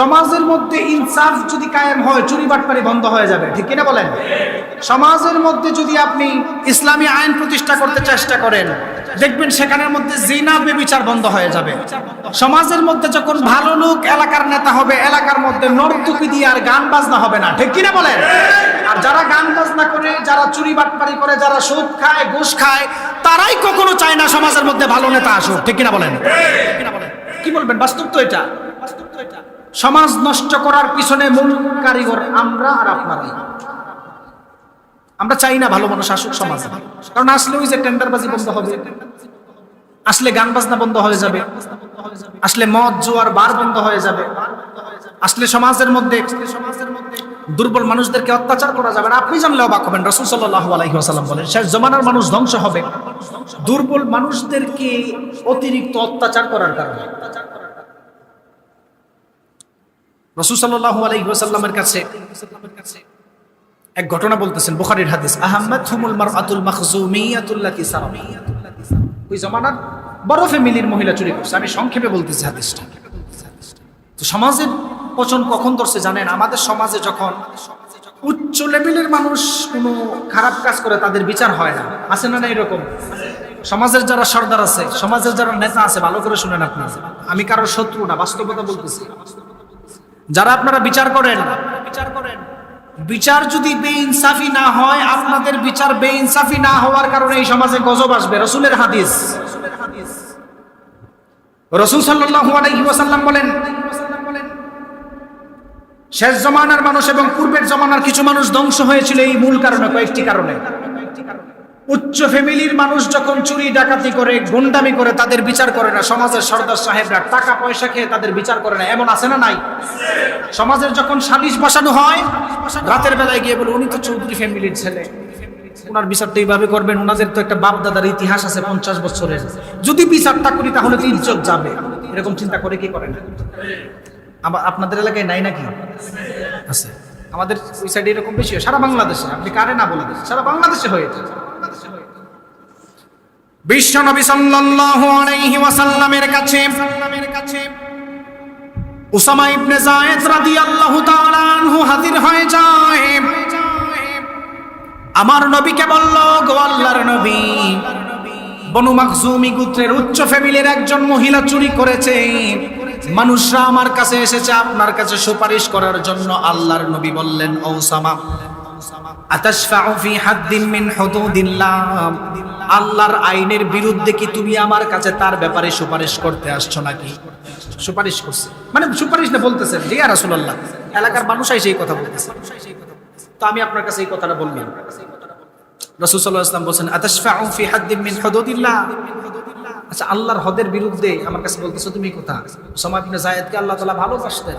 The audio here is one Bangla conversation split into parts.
সমাজের মধ্যে ইনসাফ যদি কায়েম হয় চুরি বাটপারি বন্ধ হয়ে যাবে ঠিক কিনা বলেন? সমাজের মধ্যে যদি আপনি ইসলামী আইন প্রতিষ্ঠা করতে চেষ্টা করেন দেখবেন সেখানের মধ্যে জিনা বেবিচার বন্ধ হয়ে যাবে। সমাজের মধ্যে যখন ভালো লোক এলাকার নেতা হবে এলাকার মধ্যে নর্তকি দিয়ে আর গান বাজনা হবে না ঠিক কিনা বলেন? আর যারা গান বাজনা করে যারা চুরি বাটপারি করে যারা সুদ খায় ঘুষ খায় তারাই কখনো চায় না সমাজের মধ্যে ভালো নেতা আসুক ঠিক কিনা বলেন? কি বলবেন? বাস্তব তো এটা। সমাজ নষ্ট করার পিছনে মূল কারিগর আমরা আর আপনারাই। আমরা চাই না ভালো মানুষ আসুক সমাজে। কারণ আসলে ওই যে টেন্ডারবাজি বন্ধ হবে, আসলে গান বাজনা বন্ধ হয়ে যাবে, আসলে মদ জোয়ার বার বন্ধ হয়ে যাবে, আসলে সমাজের মধ্যে দুর্বল মানুষদেরকে অত্যাচার করা যাবে আপনি জানলে অবাক হবেন, রসুল সাল্লাহ আলাইহি আসাল্লাম বলেন, শেষ জমানার মানুষ ধ্বংস হবে। দুর্বল মানুষদেরকে অতিরিক্ত অত্যাচার করার কারণে। রসুল আলাইসাল্লামের কাছে এক ঘটনা বলতেছেন বুখারির হাদিস আহমদ বড় ফ্যামিলির মহিলা চুরি করছে। আমি সংক্ষেপে বলতেছি হাদিসটা। তো সমাজের পচন কখন ধরছে জানেন? আমাদের সমাজে যখন উচ্চ লেভেলের মানুষ কোনো খারাপ কাজ করে, তাদের বিচার হয় না। আছে না না এরকম? সমাজের যারা সর্দার আছে, সমাজের যারা নেতা আছে, ভালো করে শুনেন আপনি। আমি কারোর শত্রু না, বাস্তবতা বলতেছি। যারা আপনারা বিচার করেন বিচার করেন বিচার যদি বেইনসাফি না হয়, আপনাদের বিচার বেইনসাফি না হওয়ার কারণে এই সমাজে গজব আসবে। রসুলের হাদিস। রসুল ওয়াসাল্লাম বলেন, শেষ জমানার মানুষ এবং পূর্বের জমানার কিছু মানুষ ধ্বংস হয়েছিল এই মূল কারণে, কয়েকটি কারণে। উচ্চ ফ্যামিলির মানুষ যখন চুরি, ডাকাতি করে, গুন্ডামি করে, তাদের বিচার করে না। সমাজের সর্দার সাহেবরা টাকা পয়সা খেয়ে তাদের বিচার করে না। এমন আছে না নাই? সমাজের যখন সালিশ বসানো হয়, রাতের বেলায় গিয়ে বলে, উনি তো চৌধুরী ফ্যামিলির ছেলে। ওনার বিচারটা এইভাবে করবেন ওনাদের তো একটা বাপ দাদার ইতিহাস আছে পঞ্চাশ বছরের। যদি বিচারটা করি, তাহলে তো ইজ্জত যাবে। এরকম চিন্তা করে কি করে না? আপনাদের এলাকায় নাই নাকি? আছে। আমাদের ওই সাইডে এরকম বেশি সারা বাংলাদেশে। আপনি কারে না বলে সারা বাংলাদেশে হয়ে বিশ্ব নবী সাল্লাল্লাহু আলাইহি ওয়াসাল্লামের কাছে, উসামা ইবনে যায়েদ রাদিয়াল্লাহু তাআলা আনহু হাজির হয়ে যায়। আমার নবীকে বলল, গো আল্লাহর নবী, বনু মাখজুমি গোত্রের উচ্চ ফ্যামিলির একজন মহিলা চুরি করেছে। মানুষরা আমার কাছে এসেছে আপনার কাছে সুপারিশ করার জন্য। আল্লাহর নবী বললেন ঔসামা আতাশফাউ ফি মিন হুদুদিল্লাহ। আল্লাহর আইনের বিরুদ্ধে কি তুমি আমার কাছে তার ব্যাপারে সুপারিশ করতে আসছো নাকি? সুপারিশ করছে। মানে সুপারিশ না বলতেছেন জি আর রাসূলুল্লাহ, এলাকার মানুষ এসে এই কথা বলতেছে। তো আমি আপনার কাছে এই কথাটা বললাম রাসূল সাল্লাল্লাহু আলাইহি ওয়াসাল্লাম বলেন আতাশফাউ ফি হাদ্দিন মিন হুদুদিল্লাহ। আচ্ছা আল্লাহর হদের বিরুদ্ধে আমার কাছে বলতেছো তুমি কথা। উসামা ইবনে যায়েদকে আল্লাহ তাআলা ভালোবাসতেন।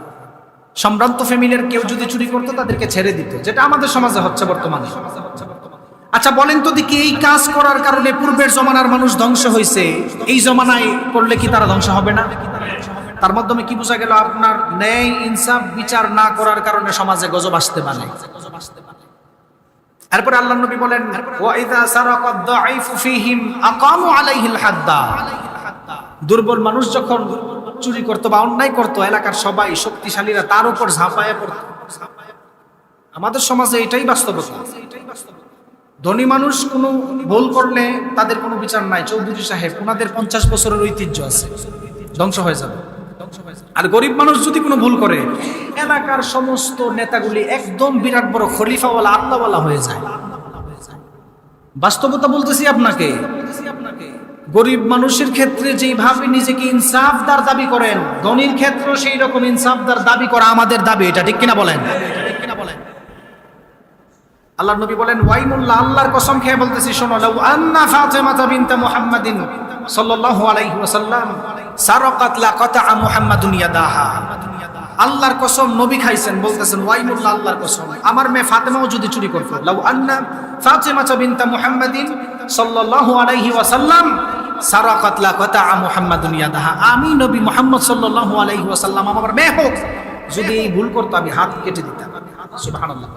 সম্ভ্রান্ত ফ্যামিলির কেউ যদি চুরি করতো, তাদেরকে ছেড়ে দিত, যেটা আমাদের সমাজে হচ্ছে বর্তমানে। আচ্ছা বলেন তো দেখি, এই কাজ করার কারণে পূর্বের জমানার মানুষ ধ্বংস হয়েছে। এই জমানায় করলে কি তারা ধ্বংস হবে না? তার মাধ্যমে কি বোঝা গেল, আপনার ন্যায়, ইনসাফ, বিচার না করার কারণে সমাজে গজব আসতে পারে? এরপরে আল্লাহ নবী বলেন দুর্বল মানুষ যখন চুরি করতো বা অন্যায় করতো, এলাকার সবাই শক্তিশালীরা তার উপর ঝাঁপায় পড়ত। আমাদের সমাজে এটাই বাস্তবতা। ধনী মানুষ কোনো ভুল করলে তাদের কোনো বিচার নাই। চৌধুরী সাহেব ওনাদের পঞ্চাশ বছরের ঐতিহ্য আছে। ধ্বংস হয়ে যাবে। আর গরিব মানুষ যদি কোনো ভুল করে, এলাকার সমস্ত নেতাগুলি একদম বিরাট বড় খলিফাওয়ালা আল্লাহওয়ালা হয়ে যায়। বাস্তবতা বলতেছি আপনাকে গরিব মানুষের ক্ষেত্রে যেভাবে নিজেকে ইনসাফদার দাবি করেন, ধনীর ক্ষেত্রে সেই রকম ইনসাফদার দাবি করা আমাদের দাবি, এটা ঠিক কিনা বলেন? আল্লাহ নবী বলেন ওয়াইমুল্লাহ আল্লাহর কসম খেয়ে বলতেছি, শোনো, লাউ আন্না মুহাম্মাদিন সাল্লাল্লাহু আলাইহি ওয়াসাল্লাম লা মুহাম্মাদুন ইয়াদাহা। আল্লাহর কসম নবী খাইছেন, বলতেছেন ওয়াইমুল্লাহ আল্লাহর কসম, আমার মেয়ে ফাতেমাও যদি চুরি করতো, লাউ আন্না ফাতিমা বিনতা মুহাম্মাদিন সাল্লাল্লাহু আলাইহি ওয়াসাল্লাম, সারা কতলা কাতা মুহাম্মাদুন ইয়াদাহা আমি নবী মুহাম্মদ সাল্লাল্লাহু আলাইহি ওয়াসাল্লাম, আমার মেয়ে হোক, যদি এই ভুল করতো, আমি হাত কেটে দিতাম। সুবহানাল্লাহ